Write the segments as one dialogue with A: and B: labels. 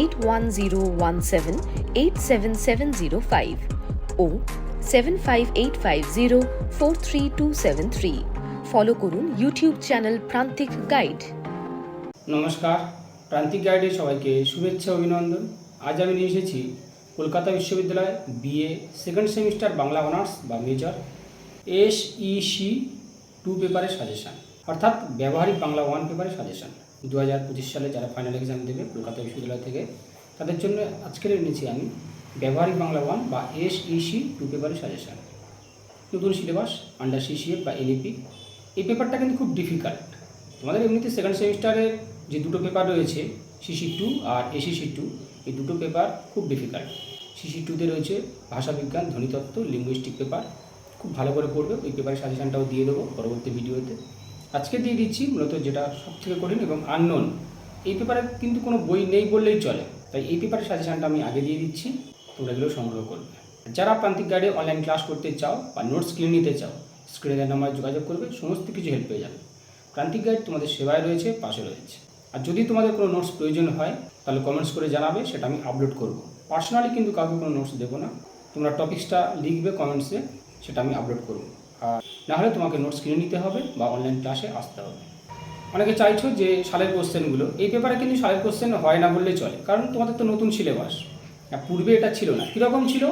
A: eight one zero one seven eight seven seven zero five O seven five eight five zero four three two seven three follow করুন YouTube channel Prantik guide
B: নমস্কার প্রান্তিক গাইডে সবাইকে শুভেচ্ছা অভিনন্দন। আজ আমি নিয়ে এসেছি কলকাতা বিশ্ববিদ্যালয় BA second semester Bangla honours বা মেজর এস সি টু পেপারের সাজেশান অর্থাৎ ব্যবহারিক বাংলা ওয়ান পেপারের সাজেশান দু হাজার পঁচিশ সালে যারা ফাইনাল এক্সাম দেবে কলকাতা বিশ্ববিদ্যালয় থেকে, তাদের জন্য আজকের এনেছি আমি ব্যবহারিক বাংলা ওয়ান বা এস ইসি টু পেপারের সাজেশান নতুন সিলেবাস আন্ডার সিসিএফ বা এনইপি এই পেপারটা কিন্তু খুব ডিফিকাল্ট তোমাদের এমনিতে সেকেন্ড সেমিস্টারের যে দুটো পেপার রয়েছে সিসি টু আর এসিসি টু এই দুটো পেপার খুব ডিফিকাল্ট সিসি টুতে রয়েছে ভাষাবিজ্ঞান ধ্বনিতত্ত্ব লিঙ্গুইস্টিক পেপার খুব ভালো করে পড়বে, ওই পেপারের সাজেশানটাও দিয়ে দেবো পরবর্তী ভিডিওতে আজকে দিয়ে দিচ্ছি, মূলত যেটা সবথেকে কঠিন এবং আননোন এই পেপারে কিন্তু কোনো বই নেই বললেই চলে। তাই এই পেপারের সাজেশানটা আমি আগে দিয়ে দিচ্ছি, তোমরা এগুলো সংগ্রহ করবে। যারা প্রান্তিক গাইডে অনলাইন ক্লাস করতে চাও বা নোটস কিনে নিতে চাও স্ক্রিনে স্ক্রিনের নাম্বার যোগাযোগ করবে, সমস্ত কিছু হেল্প পেয়ে যাবে। প্রান্তিক গাইড তোমাদের সেবায় রয়েছে, পাশে রয়েছে। আর যদি তোমাদের কোনো নোটস প্রয়োজন হয়, তাহলে কমেন্টস করে জানাবে, সেটা আমি আপলোড করব। পার্সোনালি কিন্তু কাউকে কোনো নোটস দেবো না। তোমরা টপিক্সটা লিখবে কমেন্টসে সেটা আমি আপলোড করব। আর না হলে তোমাকে নোটস কিনে নিতে হবে বা অনলাইন ক্লাসে আসতে হবে। অনেকে চাইছো যে সালের কোশ্চেনগুলো এই পেপারে কিন্তু সালের কোশ্চেন হয় না বললেই চলে, কারণ তোমাদের তো নতুন সিলেবাস পূর্বে এটা ছিল না। কীরকম ছিল?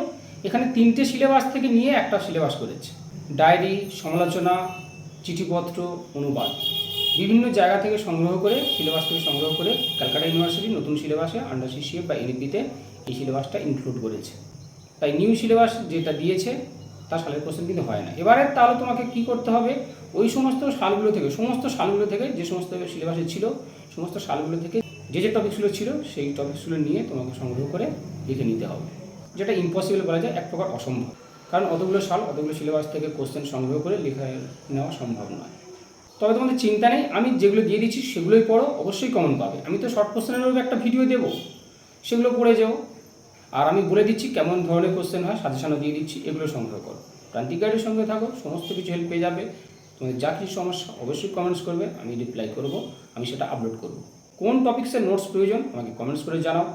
B: এখানে তিনটে সিলেবাস থেকে নিয়ে একটা সিলেবাস করেছে। ডায়েরি সমালোচনা, চিঠিপত্র, অনুবাদ। বিভিন্ন জায়গা থেকে সংগ্রহ করে সিলেবাস থেকে সংগ্রহ করে ক্যালকাটা ইউনিভার্সিটি নতুন সিলেবাসে আন্ডার সিসিএফ বা এনইপিতে এই সিলেবাসটা ইনক্লুড করেছে। তাই নিউ সিলেবাস যেটা দিয়েছে তার সালের কোশ্চেন কিন্তু হয় না। এবারে তাহলে তোমাকে কি করতে হবে? ওই সমস্ত সালগুলো থেকে, সমস্ত সালগুলো থেকে যে সমস্ত সিলেবাসে ছিল, সমস্ত সালগুলো থেকে যে যে টপিকসগুলো ছিল, সেই টপিকসগুলো নিয়ে তোমাকে সংগ্রহ করে লিখে নিতে হবে। যেটা ইম্পসিবল বলা যায়, এক প্রকার অসম্ভব। কারণ অতগুলো সাল, অতগুলো সিলেবাস থেকে কোশ্চেন সংগ্রহ করে লিখে নেওয়া সম্ভব নয়। তবে তোমাদের চিন্তা নেই, আমি যেগুলো দিয়ে দিচ্ছি সেগুলোই পড়ো, অবশ্যই কমন পাবে। আমি তো শর্ট কোশ্চেনেরও একটা ভিডিও দেবো, সেগুলো পড়ে যাও। আর আমি বলে দিচ্ছি কেমন ধরনের কোশ্চেন হয় সাজেশনও দিয়ে দিচ্ছি, এগুলো সংগ্রহ করো। প্রান্তিক গাইডের সঙ্গে থাকো, সমস্ত কিছু হেল্প পেয়ে যাবে। তোমাদের যা কিছু সমস্যা, অবশ্যই কমেন্টস করবে, আমি রিপ্লাই করব, আমি সেটা আপলোড করব। কোন টপিক্সের নোটস প্রয়োজন, আমাকে কমেন্টস করে জানাও,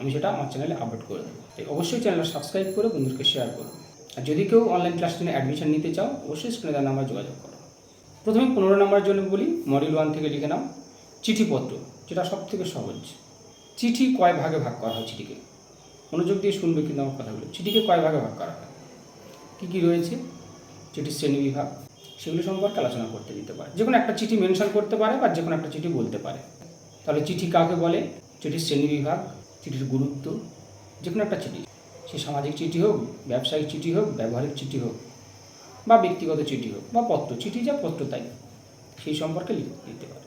B: আমি সেটা আমার চ্যানেলে আপলোড করে দেবো। তাই অবশ্যই চ্যানেলটা সাবস্ক্রাইব করে, বন্ধুদেরকে শেয়ার করো। আর যদি কেউ অনলাইন ক্লাস জন্য অ্যাডমিশন নিতে চাও, অবশ্যই স্ক্রিনে দেওয়া নাম্বার যোগাযোগ করো। প্রথমে পনেরো নম্বরের জন্য বলি মডিউল ওয়ান থেকে লিখে নাও, চিঠিপত্র, যেটা সব থেকে সহজ। চিঠি কয় ভাগে ভাগ করা হয় চিঠিকে? মনোযোগ দিয়ে শুনবে কিন্তু আমার কথাগুলো। চিঠিকে কয় ভাগে ভাগ করা হয়? কী কী রয়েছে? চিঠির শ্রেণি বিভাগ। সেগুলো সম্পর্কে আলোচনা করতে দিতে পারে। যে কোনো একটা চিঠি মেনশন করতে পারে বা যে কোনো একটা চিঠি বলতে পারে। তাহলে চিঠি কাকে বলে? চিঠির শ্রেণি বিভাগ, চিঠির গুরুত্ব, যে কোনো একটা চিঠি। সে সামাজিক চিঠি হোক, ব্যবসায়িক চিঠি হোক, ব্যবহারিক চিঠি হোক, বা ব্যক্তিগত চিঠি হোক, বা পত্র। চিঠি যা পত্র তাই, সেই সম্পর্কে লিখ- লিখতে পারে।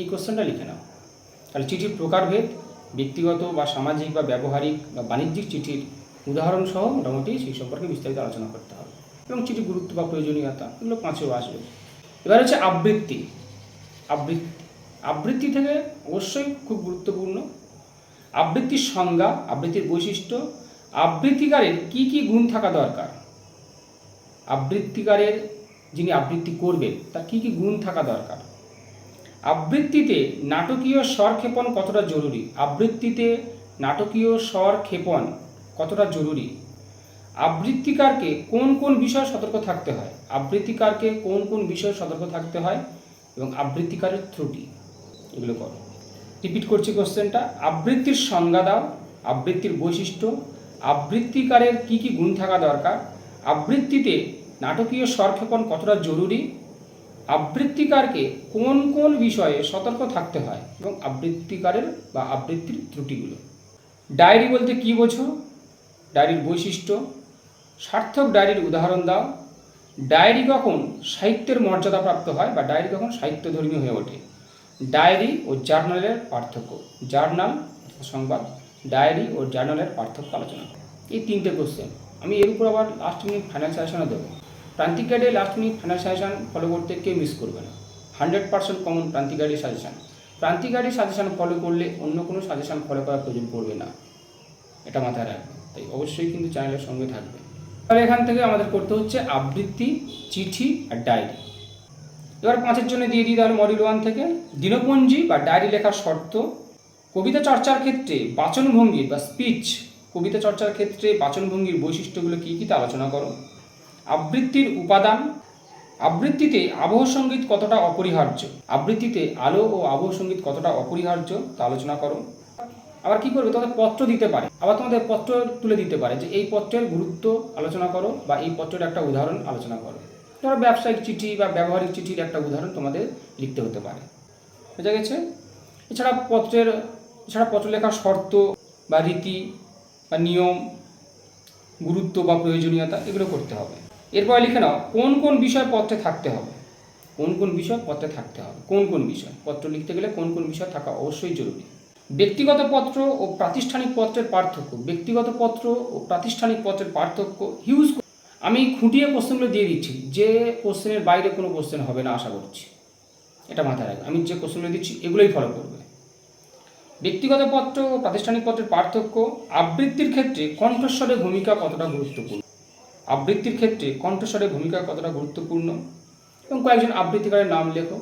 B: এই কোশ্চেনটা লিখে নাও। তাহলে চিঠির প্রকারভেদ ব্যক্তিগত বা সামাজিক বা ব্যবহারিক বা বাণিজ্যিক চিঠির উদাহরণ সহ মোটামুটি সেই সম্পর্কে বিস্তারিত আলোচনা করতে হবে। এবং চিঠির গুরুত্ব বা প্রয়োজনীয়তা, এগুলো পাঁচেও আসবে। এবার হচ্ছে আবৃত্তি। আবৃত্তি আবৃত্তি থেকে অবশ্যই খুব গুরুত্বপূর্ণ। আবৃত্তির সংজ্ঞা, আবৃত্তির বৈশিষ্ট্য, আবৃত্তিকারের কি কি গুণ থাকা দরকার? আবৃত্তিকারের যিনি আবৃত্তি করবেন, তার কি কি গুণ থাকা দরকার? আবৃত্তিতে নাটকীয় স্বর ক্ষেপণ কতটা জরুরি? আবৃত্তিতে নাটকীয় স্বর ক্ষেপণ কতটা জরুরি? আবৃত্তিকারকে কোন কোন বিষয়ে সতর্ক থাকতে হয়? আবৃত্তিকারকে কোন কোন বিষয়ে সতর্ক থাকতে হয়? এবং আবৃত্তিকারের ত্রুটি, এগুলো করো। রিপিট করছি কোশ্চেনটা। আবৃত্তির সংজ্ঞা দাও, আবৃত্তির বৈশিষ্ট্য। আবৃত্তিকারের কি কি গুণ থাকা দরকার? আবৃত্তিতে নাটকীয় স্বরক্ষেপণ কতটা জরুরি? আবৃত্তিকারকে কোন কোন বিষয়ে সতর্ক থাকতে হয় এবং আবৃত্তিকারের বা আবৃত্তির ত্রুটিগুলো? ডায়েরি বলতে কি বোঝো? ডায়েরির বৈশিষ্ট্য? সার্থক ডায়েরির উদাহরণ দাও। ডায়েরি কখন সাহিত্যের মর্যাদা প্রাপ্ত হয় বা ডায়েরি কখন সাহিত্যধর্মী হয়ে ওঠে? ডায়েরি ও জার্নালের পার্থক্য। জার্নাল সংবাদ, ডায়েরি ও জার্নালের পার্থক্য আলোচনা। এই তিনটে কোশ্চেন আমি এর উপর আবার লাস্ট মিনিট ফাইনাল সাজেশনও দেবো। Prantik গাইডে last minute final suggestion follow করতে কেউ মিস করবে না? হান্ড্রেড পার্সেন্ট কমন প্রান্তিক গাইডের সাজেশন প্রান্তিক গাইডের সাজেশন ফলো করলে অন্য কোনো সাজেশান ফলো করার প্রয়োজন পড়বে না। এটা মাথায় রাখবে। তাই অবশ্যই কিন্তু চ্যানেলের সঙ্গে থাকবে। তাহলে এখান থেকে আমাদের করতে হচ্ছে আবৃত্তি, চিঠি আর ডায়েরি এবার পাঁচের জন্য দিয়ে দিই তাহলে মডিউল ওয়ান থেকে। দিনপঞ্জি বা ডায়েরি লেখার শর্ত, কবিতা চর্চার ক্ষেত্রে বাচনভঙ্গি বা স্পিচ কবিতা চর্চার ক্ষেত্রে বাচনভঙ্গির বৈশিষ্ট্যগুলো কী কী তা আলোচনা করো। আবৃত্তির উপাদান। আবৃত্তিতে আবহ সংগীত কতটা অপরিহার্য? আবৃত্তিতে আলো ও আবহ সংগীত কতটা অপরিহার্য? তা আলোচনা করো। আবার কি করবে? তোমাদের পত্র দিতে পারে। আবার তোমাদের পত্র তুলে দিতে পারে যে এই পত্রের গুরুত্ব আলোচনা করো বা এই পত্রের একটা উদাহরণ আলোচনা করো। ধরো ব্যবসায়িক চিঠি বা ব্যবহারিক চিঠির একটা উদাহরণ তোমাদের লিখতে হতে পারে। বোঝা গেছে? এছাড়া পত্রের, এছাড়া পত্র লেখার শর্ত বা রীতি বা নিয়ম, গুরুত্ব বা প্রয়োজনীয়তা এগুলো করতে হবে। এরপর লিখে নাও, কোন কোন বিষয় পত্রে থাকতে হবে? কোন কোন বিষয় পত্রে থাকতে হবে? কোন কোন বিষয়? পত্র লিখতে গেলে কোন কোন বিষয় থাকা অবশ্যই জরুরি। ব্যক্তিগত পত্র ও প্রাতিষ্ঠানিক পত্রের পার্থক্য। ব্যক্তিগত পত্র ও প্রাতিষ্ঠানিক পত্রের পার্থক্য হিউজ আমি খুঁটিয়ে কোশ্চেনগুলো দিয়ে দিচ্ছি। যে কোশ্চেনের বাইরে কোনো কোশ্চেন হবে না আশা করছি। এটা মাথায় রাখবে। আমি যে কোশ্চেনগুলো দিচ্ছি, এগুলোই ফলো করবে। ব্যক্তিগত পত্র ও প্রাতিষ্ঠানিক পত্রের পার্থক্য আবৃত্তির ক্ষেত্রে কণ্ঠস্বরের ভূমিকা কতটা গুরুত্বপূর্ণ? আবৃত্তির ক্ষেত্রে কণ্ঠস্বরের ভূমিকা কতটা গুরুত্বপূর্ণ এবং কয়েকজন আবৃত্তিকারের নাম লেখো।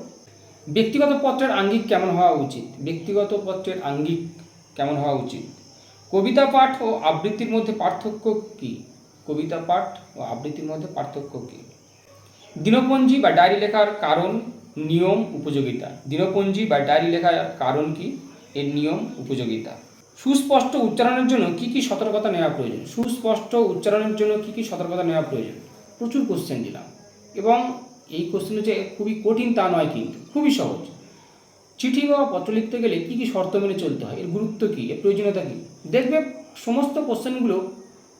B: ব্যক্তিগত পত্রের আঙ্গিক কেমন হওয়া উচিত? ব্যক্তিগত পত্রের আঙ্গিক কেমন হওয়া উচিত? কবিতা, পাঠ ও আবৃত্তির মধ্যে পার্থক্য কী? কবিতা, পাঠ ও আবৃত্তির মধ্যে পার্থক্য কী? দিনপঞ্জি বা ডায়েরি লেখার কারণ, নিয়ম, উপযোগিতা। দিনপঞ্জি বা ডায়েরি লেখার কারণ কি? এর নিয়ম, উপযোগিতা। সুস্পষ্ট উচ্চারণের জন্য কি কি সতর্কতা নেওয়া প্রয়োজন? সুস্পষ্ট উচ্চারণের জন্য কি কি সতর্কতা নেওয়া প্রয়োজন? প্রচুর কোশ্চেন দিলাম। এবং এই কোশ্চেন যে খুবই কঠিন তা নয় কিন্তু, খুবই সহজ। চিঠি বা পত্র লিখতে গেলে কী কী শর্ত মেনে চলতে হয়? এর গুরুত্ব কী? এর প্রয়োজনীয়তা কী? দেখবে সমস্ত কোশ্চেনগুলো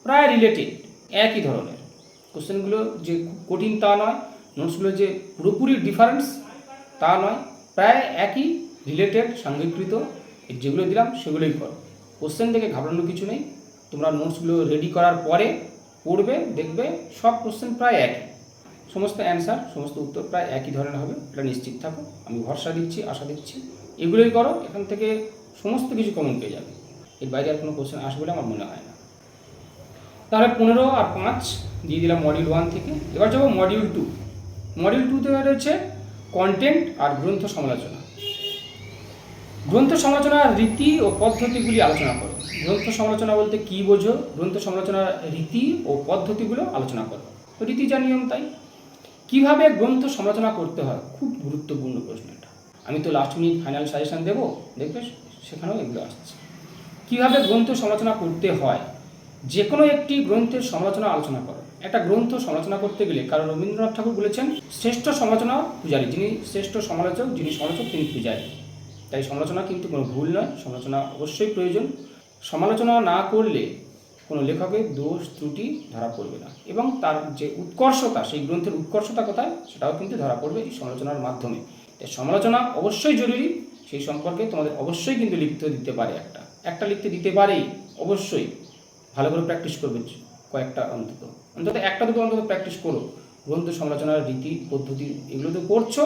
B: প্রায় রিলেটেড একই ধরনের। কোশ্চেনগুলো যে কঠিন তা নয় নোটসগুলো যে পুরোপুরি ডিফারেন্স তা নয়, প্রায় একই রিলেটেড সাংঘিকৃত যেগুলো দিলাম সেগুলোই করো। কোশ্চেন থেকে ঘাবড়ানোর কিছু নেই। তোমরা নোটসগুলো রেডি করার পরে পড়বে, দেখবে সব কোশ্চেন প্রায় একই। সমস্ত অ্যান্সার সমস্ত উত্তর প্রায় একই ধরনের হবে। এটা নিশ্চিত থাকো। আমি ভরসা দিচ্ছি, আশা দিচ্ছি। এগুলোই করো, এখান থেকে সমস্ত কিছু কমন পেয়ে যাবে। এর বাইরে আর কোনো কোশ্চেন আসবে বলে আমার মনে হয় না। তাহলে পনেরো আর পাঁচ দিয়ে দিলাম মডিউল ওয়ান থেকে। এবার যাব মডিউল টু মডিউল টুতে রয়েছে কন্টেন্ট আর গ্রন্থ সমালোচনা। গ্রন্থ সমালোচনার রীতি ও পদ্ধতিগুলি আলোচনা করো। গ্রন্থ সমালোচনা বলতে কী বোঝো? গ্রন্থ সমালোচনার রীতি ও পদ্ধতিগুলো আলোচনা করো। রীতি যা নিয়ম তাই। কীভাবে গ্রন্থ সমালোচনা করতে হয়? খুব গুরুত্বপূর্ণ প্রশ্ন এটা। আমি তো লাস্ট মিনিট ফাইনাল সাজেশন দেবো। দেখবে সেখানেও এগুলো আসছে। কীভাবে গ্রন্থ সমালোচনা করতে হয়? যে কোনো একটি গ্রন্থের সমালোচনা আলোচনা করো। একটা গ্রন্থ সমালোচনা করতে গেলে, কারণ রবীন্দ্রনাথ ঠাকুর বলেছেন, শ্রেষ্ঠ সমালোচনা পূজারী। যিনি শ্রেষ্ঠ সমালোচক, যিনি সমালোচক, তিনি পূজারী। তাই সমালোচনা কিন্তু কোনো ভুল নয়, সমালোচনা অবশ্যই প্রয়োজন। সমালোচনা না করলে কোনো লেখকের দোষ, ত্রুটি ধরা পড়বে না এবং তার যে উৎকর্ষতা, সেই গ্রন্থের উৎকর্ষতা কোথায়? সেটাও কিন্তু ধরা পড়বে এই সমালোচনার মাধ্যমে। তাই সমালোচনা অবশ্যই জরুরি, সেই সম্পর্কে তোমাদের অবশ্যই কিন্তু লিখতে দিতে পারে একটা। একটা লিখতে দিতে পারেই অবশ্যই। ভালো করে প্র্যাকটিস করবে কয়েকটা অন্তত। অন্তত একটা দুটো অন্তত প্র্যাকটিস করো। গ্রন্থ সমালোচনার রীতি, পদ্ধতি এগুলো তো করছ।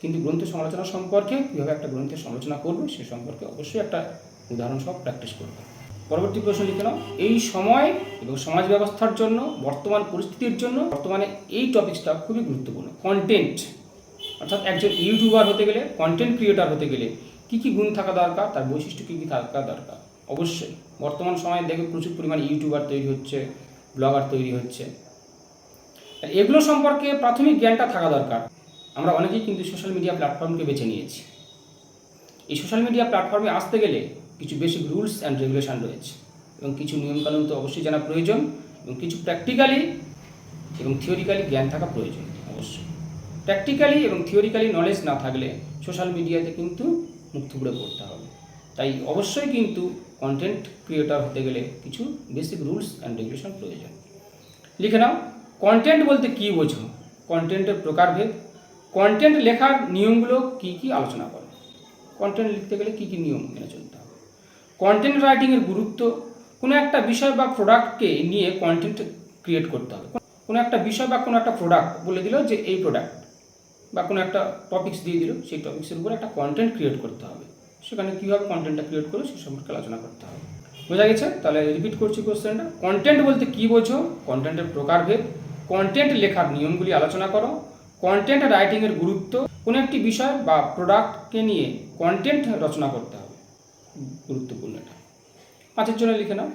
B: কিন্তু গ্রন্থ সমালোচনা সম্পর্কে, কীভাবে একটা গ্রন্থের সমালোচনা করবে, সে সম্পর্কে অবশ্যই একটা উদাহরণ সব প্র্যাকটিস করবে। পরবর্তী প্রশ্ন লিখে নাও। এই সময় এবং সমাজ ব্যবস্থার জন্য, বর্তমান পরিস্থিতির জন্য বর্তমানে এই টপিকসটা খুবই গুরুত্বপূর্ণ। কন্টেন্ট অর্থাৎ একজন ইউটিউবার হতে গেলে কন্টেন্ট ক্রিয়েটার হতে গেলে কী কী গুণ থাকা দরকার, তার বৈশিষ্ট্য কী কী থাকা দরকার? অবশ্যই। বর্তমান সময়ে দেখবে প্রচুর পরিমাণে ইউটিউবার তৈরি হচ্ছে ব্লগার তৈরি হচ্ছে। এগুলো সম্পর্কে প্রাথমিক জ্ঞানটা থাকা দরকার। আমরা অনেকেই কিন্তু সোশ্যাল মিডিয়া প্ল্যাটফর্মকে বেছে নিয়েছি। এই সোশ্যাল মিডিয়া প্ল্যাটফর্মে আসতে গেলে কিছু বেসিক রুলস অ্যান্ড রেগুলেশন রয়েছে এবং কিছু নিয়মকানুন তো অবশ্যই জানা প্রয়োজন এবং কিছু প্র্যাকটিক্যালি এবং থিওরিক্যালি জ্ঞান থাকা প্রয়োজন অবশ্যই। প্র্যাকটিক্যালি এবং থিওরিক্যালি নলেজ না থাকলে সোশ্যাল মিডিয়াতে কিন্তু মুখ থুবড়ে পড়তে হবে। তাই অবশ্যই কিন্তু কন্টেন্ট ক্রিয়েটর হতে গেলে কিছু বেসিক রুলস অ্যান্ড রেগুলেশন প্রয়োজন। লিখে নাও কন্টেন্ট বলতে কী বোঝো? কন্টেন্টের প্রকারভেদ কন্টেন্ট লেখার নিয়মগুলো কী কী আলোচনা করো? কন্টেন্ট লিখতে গেলে কী কী নিয়ম মেনে চলতে হবে? কন্টেন্ট রাইটিংয়ের গুরুত্ব, কোনো একটা বিষয় বা প্রোডাক্টকে নিয়ে কন্টেন্ট ক্রিয়েট করতে হবে। কোনো একটা বিষয় বা কোনো একটা প্রোডাক্ট বলে দিল যে এই প্রোডাক্ট বা কোনো একটা টপিক্স দিয়ে দিল, সেই টপিক্সের উপর একটা কন্টেন্ট ক্রিয়েট করতে হবে। সেখানে কীভাবে কন্টেন্টটা ক্রিয়েট করবে সে সম্পর্কে আলোচনা করতে হবে। বোঝা গেছে? তাহলে রিপিট করছি কোশ্চেনটা কন্টেন্ট বলতে কী বোঝো? কন্টেন্টের প্রকারভেদ। কন্টেন্ট লেখার নিয়মগুলি আলোচনা করো। কন্টেন্ট রাইটিংয়ের গুরুত্ব কোনো একটি বিষয় বা প্রোডাক্টকে নিয়ে কন্টেন্ট রচনা করতে হবে। গুরুত্বপূর্ণ এটা। পাঁচের জন্য লিখে নাও।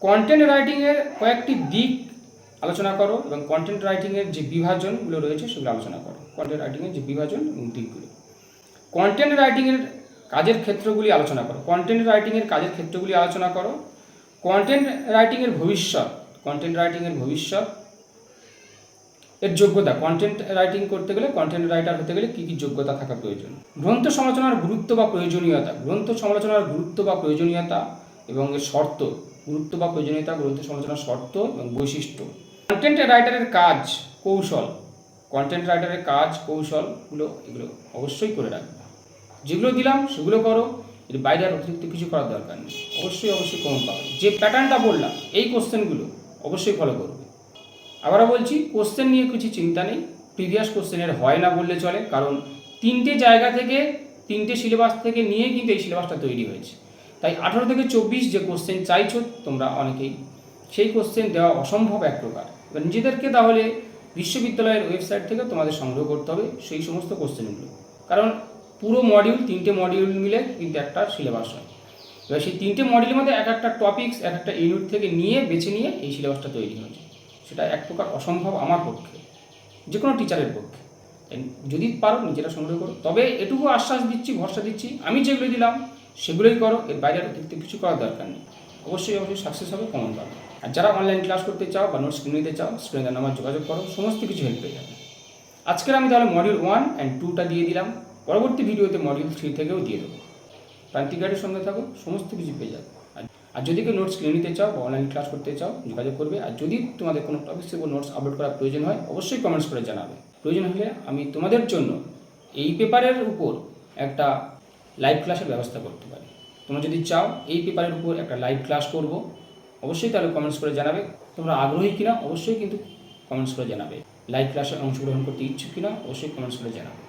B: কন্টেন্ট রাইটিংয়ের কয়েকটি দিক আলোচনা করো এবং কন্টেন্ট রাইটিংয়ের যে বিভাজনগুলো রয়েছে সেগুলো আলোচনা করো। কন্টেন্ট রাইটিংয়ের যে বিভাজন এবং দিকগুলো। কন্টেন্ট রাইটিংয়ের কাজের ক্ষেত্রগুলি আলোচনা করো। কন্টেন্ট রাইটিংয়ের কাজের ক্ষেত্রগুলি আলোচনা করো। কন্টেন্ট রাইটিংয়ের ভবিষ্যৎ কন্টেন্ট রাইটিংয়ের ভবিষ্যৎ এর যোগ্যতা কন্টেন্ট রাইটিং করতে গেলে কন্টেন্ট রাইটার হতে গেলে কী কী যোগ্যতা থাকা প্রয়োজন? গ্রন্থ সমালোচনার গুরুত্ব বা প্রয়োজনীয়তা, গ্রন্থ সমালোচনার গুরুত্ব বা প্রয়োজনীয়তা এবং এর শর্ত, গুরুত্ব বা প্রয়োজনীয়তা, গ্রন্থ সমালোচনার শর্ত এবং বৈশিষ্ট্য। কন্টেন্ট রাইটারের কাজ, কৌশল কন্টেন্ট রাইটারের কাজ, কৌশলগুলো এগুলো অবশ্যই করে রাখবে। যেগুলো দিলাম, সেগুলো করো, এর বাইরে আর অতিরিক্ত কিছু করার দরকার নেই। অবশ্যই অবশ্যই কমন পাবে। যে প্যাটার্নটা বললাম, এই কোশ্চেনগুলো অবশ্যই ফলো করবে আবারও বলছি কোশ্চেন নিয়ে কিছু চিন্তা নেই। প্রিভিয়াস কোশ্চেনের হয় না বললে চলে, কারণ তিনটে জায়গা থেকে, তিনটে সিলেবাস থেকে নিয়ে কিন্তু এই সিলেবাসটা তৈরি হয়েছে। তাই আঠারো থেকে চব্বিশ যে কোশ্চেন চাইছো তোমরা অনেকেই, সেই কোশ্চেন দেওয়া অসম্ভব এক প্রকার। এবার নিজেদেরকে তাহলে বিশ্ববিদ্যালয়ের ওয়েবসাইট থেকে তোমাদের সংগ্রহ করতে হবে সেই সমস্ত কোশ্চেনগুলো কারণ পুরো মডিউল তিনটে মডিউল মিলে কিন্তু একটা সিলেবাস হয়। এবার সেই তিনটে মডিউলের মধ্যে এক একটা টপিকস এক একটা ইউনিট থেকে নিয়ে, বেছে নিয়ে এই সিলেবাসটা তৈরি হয়েছে। সেটা এক প্রকার অসম্ভব আমার পক্ষে যে কোনো টিচারের পক্ষে যদি পারো নিজেরা সংগ্রহ করো। তবে এটুকু আশ্বাস দিচ্ছি, ভরসা দিচ্ছি, আমি যেগুলো দিলাম সেগুলোই করো, এর বাইরে অতিরিক্ত কিছু করার দরকার নেই। অবশ্যই অবশ্যই সাকসেস হবে কমন পাবে। আর যারা অনলাইন ক্লাস করতে চাও বা নোটস কিনে নিতে চাও স্টুডেন্টের নাম্বার যোগাযোগ করো, সমস্ত কিছু হেল্প পেয়ে যাবে। আজকের আমি তাহলে মডিউল ওয়ান অ্যান্ড টুটা দিয়ে দিলাম। পরবর্তী ভিডিওতে মডিউল থ্রি থেকেও দিয়ে দেবো। প্রান্তিক সঙ্গে থাকো, সমস্ত কিছু পেয়ে যাবে। আর যদি কেউ নোটস কিনে নিতে চাও বা অনলাইন ক্লাস করতে চাও, যোগাযোগ করবে। আর যদি তোমাদের কোনো টপিক্সের উপর নোটস আপলোড করার প্রয়োজন হয়, অবশ্যই কমেন্টস করে জানাবে। প্রয়োজন হলে আমি তোমাদের জন্য এই পেপারের উপর একটা লাইভ ক্লাসের ব্যবস্থা করতে পারি। তোমরা যদি চাও, এই পেপারের উপর একটা লাইভ ক্লাস করব, অবশ্যই তাহলে কমেন্টস করে জানাবে। তোমরা আগ্রহী কিনা, অবশ্যই কিন্তু কমেন্টস করে জানাবে। লাইভ ক্লাসে অংশগ্রহণ করতে ইচ্ছুক কিনা, অবশ্যই কমেন্টস করে জানাবে।